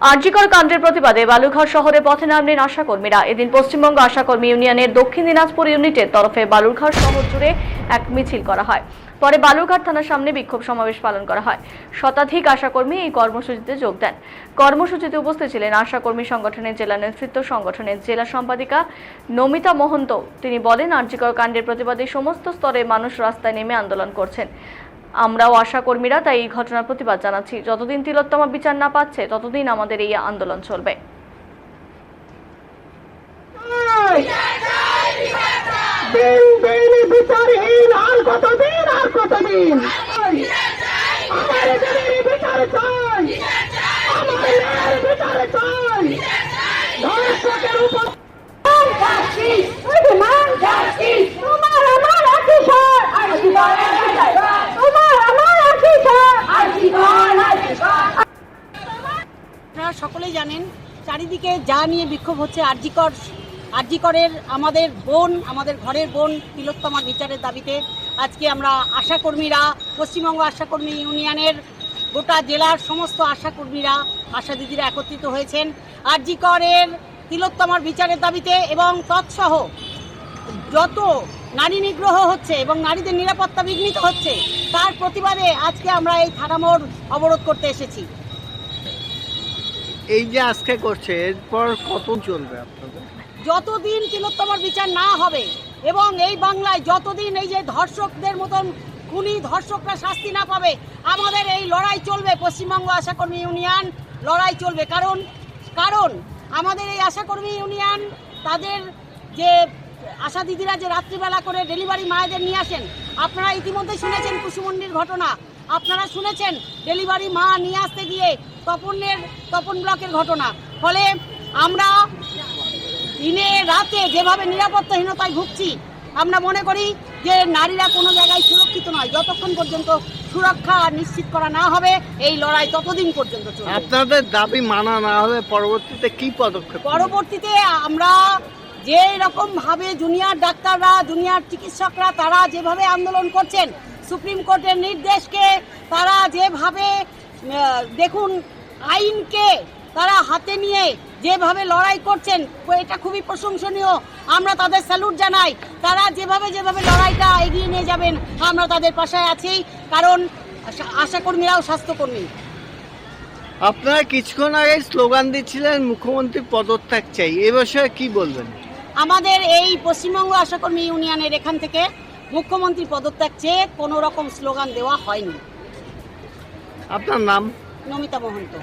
আরজিকর কাণ্ডের প্রতিবাদে বালুরঘাট শহরে পথে নামলেন আশাকর্মীরা। এদিন পশ্চিমবঙ্গ আশাকর্মী ইউনিয়নের দক্ষিণ দিনাজপুর ইউনিটের তরফে বালুরঘাট শহর জুড়ে এক মিছিল করা হয়। পরে বালুরঘাট থানার সামনে বিক্ষোভ সমাবেশ পালন করা হয়। শতাধিক আশাকর্মী এই কর্মসূচিতে যোগ দেন। কর্মসূচিতে উপস্থিত ছিলেন আশাকর্মী সংগঠনের জেলা নেতৃত্ব, সংগঠনের জেলা সম্পাদিকা নমিতা মহন্ত। তিনি বলেন, আরজিকর কাণ্ডের প্রতিবাদে সমস্ত স্তরের মানুষ রাস্তায় নেমে আন্দোলন করছেন। আমরাও আশাকর্মীরা তাই এই ঘটনার প্রতিবাদ জানাচ্ছি। যতদিন তিলোত্তমা বিচার না পাচ্ছে, ততদিন আমাদের এই আন্দোলন চলবে আমার এদের বিচার চাই আমার মেয়ের বিচার চাই ধর্ষকের উপর তোমার আমার অফিসার তোমার আমার অফিসার আপনারা সকলেই জানেন, চারিদিকে যা নিয়ে বিক্ষোভ হচ্ছে, আরজিকর, আরজিকরের আমাদের বোন, আমাদের ঘরের বোন তিলোত্তমার বিচারের দাবিতে আজকে আমরা আশাকর্মীরা, পশ্চিমবঙ্গ আশাকর্মী ইউনিয়নের গোটা জেলার সমস্ত আশাকর্মীরা, আশা দিদিরা একত্রিত হয়েছেন। আরজিকরের তিলোত্তমার বিচারের দাবিতে এবং তৎসহ যত নারী নিগ্রহ হচ্ছে এবং নারীদের নিরাপত্তা বিঘ্নিত হচ্ছে, তার প্রতিবাদে আজকে আমরা এই থানামোড় অবরোধ করতে এসেছি। এই যে আজকে করছে, এরপর কত চলবে যতদিন তিলোত্তমার বিচার না হবে এবং এই বাংলায় যতদিন এই যে ধর্ষকদের মতন খুনি ধর্ষকরা শাস্তি না পাবে, আমাদের এই লড়াই চলবে পশ্চিমবঙ্গ আশাকর্মী ইউনিয়ন, লড়াই চলবে। কারণ কারণ আমাদের এই আশাকর্মী ইউনিয়ন, তাদের যে আশা দিদিরা যে রাত্রিবেলা করে ডেলিভারি মায়েদের নিয়ে আসেন, আপনারা ইতিমধ্যে শুনেছেন কুসুমন্ডির ঘটনা। আপনারা শুনেছেন ডেলিভারি মা নিয়ে আসতে গিয়ে তপনের তপন ব্লকের ঘটনা। ফলে আমরা দিনে রাতে যেভাবে নিরাপত্তাহীনতায় ভুগছি আমরা মনে করি যে নারীরা কোনো জায়গায় সুরক্ষিত নয়। যতক্ষণ পর্যন্ত সুরক্ষা নিশ্চিত করা না হবে এই লড়াই ততদিন পর্যন্ত চলবে। আপনাদের দাবি মানা না হবে পরবর্তীতে কি পদক্ষেপ পরবর্তীতে আমরা যে রকম ভাবে জুনিয়র ডাক্তাররা জুনিয়র চিকিৎসকরা তারা যেভাবে আন্দোলন করছেন সুপ্রিম কোর্টের নির্দেশকে তারা যেভাবে দেখুন আইনকে তারা হাতে নিয়ে যেভাবে লড়াই করছেন এটা খুবই প্রশংসনীয়। আমরা তাদের স্যালুট জানাই। তারা যেভাবে যেভাবে লড়াইটা এগিয়ে নিয়ে যাবেন আমরা তাদের পাশে আছি। কারণ আশা- আশাকর্মীরাও স্বাস্থ্যকর্মী। আপনারা কিছুক্ষণ আগে স্লোগান দিচ্ছিলেন মুখ্যমন্ত্রী পদত্যাগ চাই। এ বিষয়ে কি বলবেন? আমাদের এই পশ্চিমবঙ্গ আশাকর্মী ইউনিয়নের এখান থেকে মুখ্যমন্ত্রী পদত্যাগ চেয়ে কোন রকম স্লোগান দেওয়া হয়নি। আপনার নাম? নমিতা মহন্ত।